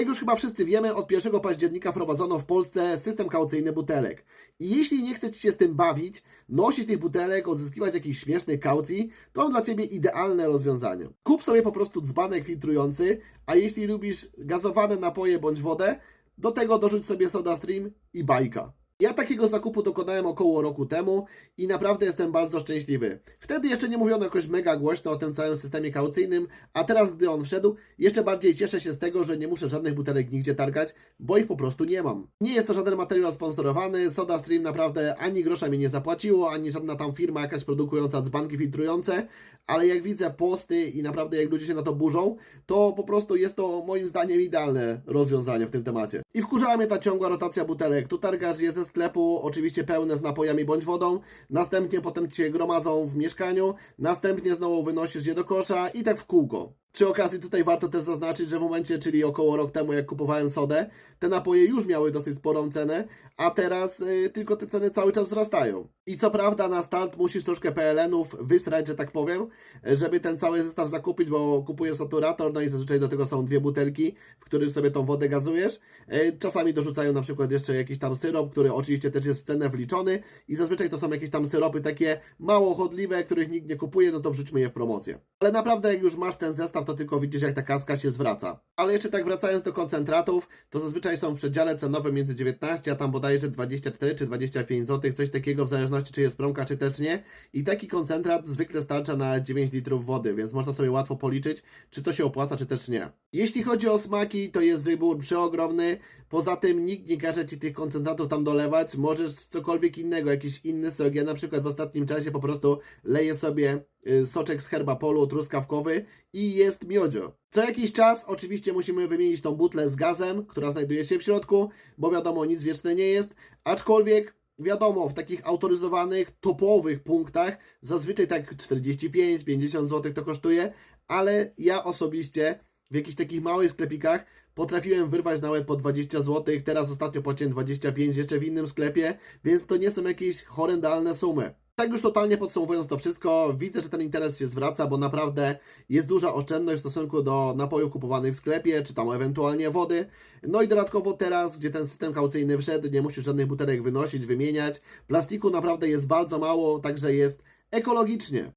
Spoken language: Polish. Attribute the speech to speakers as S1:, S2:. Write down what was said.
S1: Jak już chyba wszyscy wiemy, od 1 października wprowadzono w Polsce system kaucyjny butelek. I jeśli nie chcesz się z tym bawić, nosić tych butelek, odzyskiwać jakichś śmiesznych kaucji, to mam dla Ciebie idealne rozwiązanie. Kup sobie po prostu dzbanek filtrujący, a jeśli lubisz gazowane napoje bądź wodę, do tego dorzuć sobie SodaStream i bajka. Ja takiego zakupu dokonałem około roku temu i naprawdę jestem bardzo szczęśliwy. Wtedy jeszcze nie mówiono jakoś mega głośno o tym całym systemie kaucyjnym, a teraz, gdy on wszedł, jeszcze bardziej cieszę się z tego, że nie muszę żadnych butelek nigdzie targać, bo ich po prostu nie mam. Nie jest to żaden materiał sponsorowany, SodaStream naprawdę ani grosza mi nie zapłaciło, ani żadna tam firma jakaś produkująca dzbanki filtrujące, ale jak widzę posty i naprawdę jak ludzie się na to burzą, to po prostu jest to moim zdaniem idealne rozwiązanie w tym temacie. I wkurzała mnie ta ciągła rotacja butelek. Tu targasz je ze sklepu, oczywiście pełne z napojami bądź wodą, następnie potem Cię gromadzą w mieszkaniu, następnie znowu wynosisz je do kosza i tak w kółko. Przy okazji tutaj warto też zaznaczyć, że w momencie, czyli około rok temu, jak kupowałem sodę, te napoje już miały dosyć sporą cenę, a teraz y, tylko te ceny cały czas wzrastają. I co prawda na start musisz troszkę PLN-ów wysrać, że tak powiem, żeby ten cały zestaw zakupić, bo kupujesz saturator, no i zazwyczaj do tego są dwie butelki, w których sobie tą wodę gazujesz. Y, Czasami dorzucają na przykład jeszcze jakiś tam syrop, który oczywiście też jest w cenę wliczony i zazwyczaj to są jakieś tam syropy takie mało chodliwe, których nikt nie kupuje, no to wrzućmy je w promocję. Ale naprawdę jak już masz ten zestaw, to tylko widzisz jak ta kaska się zwraca. Ale jeszcze tak wracając do koncentratów, to zazwyczaj są w przedziale cenowym między 19, a tam bodajże 24 czy 25 zł, coś takiego w zależności czy jest promka czy też nie. I taki koncentrat zwykle starcza na 9 litrów wody, więc można sobie łatwo policzyć, czy to się opłaca, czy też nie. Jeśli chodzi o smaki, to jest wybór przeogromny. Poza tym nikt nie każe Ci tych koncentratów tam dolewać. Możesz cokolwiek innego, jakiś inny sok. Ja na przykład w ostatnim czasie po prostu leję sobie y, soczek z herbapolu truskawkowy i jest miodzio. Co jakiś czas oczywiście musimy wymienić tą butlę z gazem, która znajduje się w środku, bo wiadomo, nic wieczne nie jest. Aczkolwiek wiadomo, w takich autoryzowanych, topowych punktach zazwyczaj tak 45-50 zł to kosztuje, ale ja osobiście w jakichś takich małych sklepikach potrafiłem wyrwać nawet po 20 zł, teraz ostatnio płaciłem 25 jeszcze w innym sklepie, więc to nie są jakieś horrendalne sumy. Tak już totalnie podsumowując to wszystko, widzę, że ten interes się zwraca, bo naprawdę jest duża oszczędność w stosunku do napojów kupowanych w sklepie, czy tam ewentualnie wody. No i dodatkowo teraz, gdzie ten system kaucyjny wszedł, nie musisz żadnych butelek wynosić, wymieniać. Plastiku naprawdę jest bardzo mało, także jest ekologicznie.